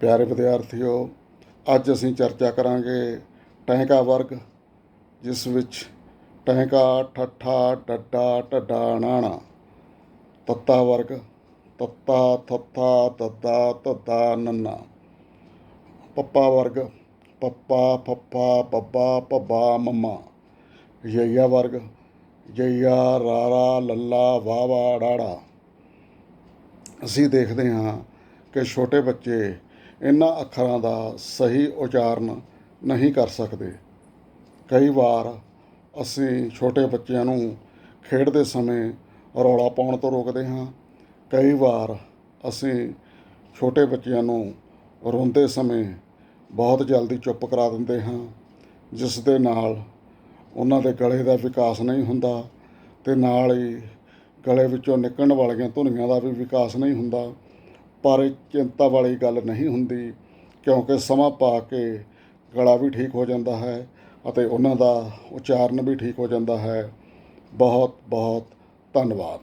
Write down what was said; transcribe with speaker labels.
Speaker 1: ਪਿਆਰੇ ਵਿਦਿਆਰਥੀਓ, ਅੱਜ ਅਸੀਂ ਚਰਚਾ ਕਰਾਂਗੇ ਟਹਿਕਾ ਵਰਗ, ਜਿਸ ਵਿੱਚ ਟਹਿਕਾ, ਠੱਠਾ, ਡੱਡਾ, ਢੱਡਾ, ਨਾਣਾ, ਤੱਤਾ ਵਰਗ, ਤੱਤਾ ਥੱਥਾ ਤੱਤਾ ਧੱਦਾ ਨੰਨਾ, ਪੱਪਾ ਵਰਗ, ਪੱਪਾ ਫੱਫਾ ਬੱਬਾ ਪੱਬਾ, ਮੰਮਾ, ਯਈਆ ਵਰਗ ਜਈਆ ਰਾਰਾ, ਲੱਲਾ ਵਾਵਾ ਡਾੜਾ। ਅਸੀਂ ਦੇਖਦੇ ਹਾਂ ਕਿ ਛੋਟੇ ਬੱਚੇ ਇਹਨਾਂ ਅੱਖਰਾਂ ਦਾ ਸਹੀ ਉਚਾਰਨ ਨਹੀਂ ਕਰ ਸਕਦੇ। ਕਈ ਵਾਰ ਅਸੀਂ ਛੋਟੇ ਬੱਚਿਆਂ ਨੂੰ ਖੇਡਦੇ ਸਮੇਂ ਰੌਲਾ ਪਾਉਣ ਤੋਂ ਰੋਕਦੇ ਹਾਂ। ਕਈ ਵਾਰ ਅਸੀਂ ਛੋਟੇ ਬੱਚਿਆਂ ਨੂੰ ਰੋਂਦੇ ਸਮੇਂ ਬਹੁਤ ਜਲਦੀ ਚੁੱਪ ਕਰਾ ਦਿੰਦੇ ਹਾਂ, ਜਿਸ ਦੇ ਨਾਲ ਉਹਨਾਂ ਦੇ ਗਲੇ ਦਾ ਵਿਕਾਸ ਨਹੀਂ ਹੁੰਦਾ ਤੇ ਨਾਲ ਹੀ ਗਲੇ ਵਿੱਚੋਂ ਨਿਕਲਣ ਵਾਲੀਆਂ ਧੁਨੀਆਂ ਦਾ ਵੀ ਵਿਕਾਸ ਨਹੀਂ ਹੁੰਦਾ। ਪਰ ਇਹ ਚਿੰਤਾ ਵਾਲੀ ਗੱਲ ਨਹੀਂ ਹੁੰਦੀ, ਕਿਉਂਕਿ ਸਮਾਂ ਪਾ ਕੇ ਗਲਾ ਵੀ ਠੀਕ ਹੋ ਜਾਂਦਾ ਹੈ ਅਤੇ ਉਹਨਾਂ ਦਾ ਉਚਾਰਨ ਵੀ ਠੀਕ ਹੋ ਜਾਂਦਾ ਹੈ। ਬਹੁਤ ਬਹੁਤ ਧੰਨਵਾਦ।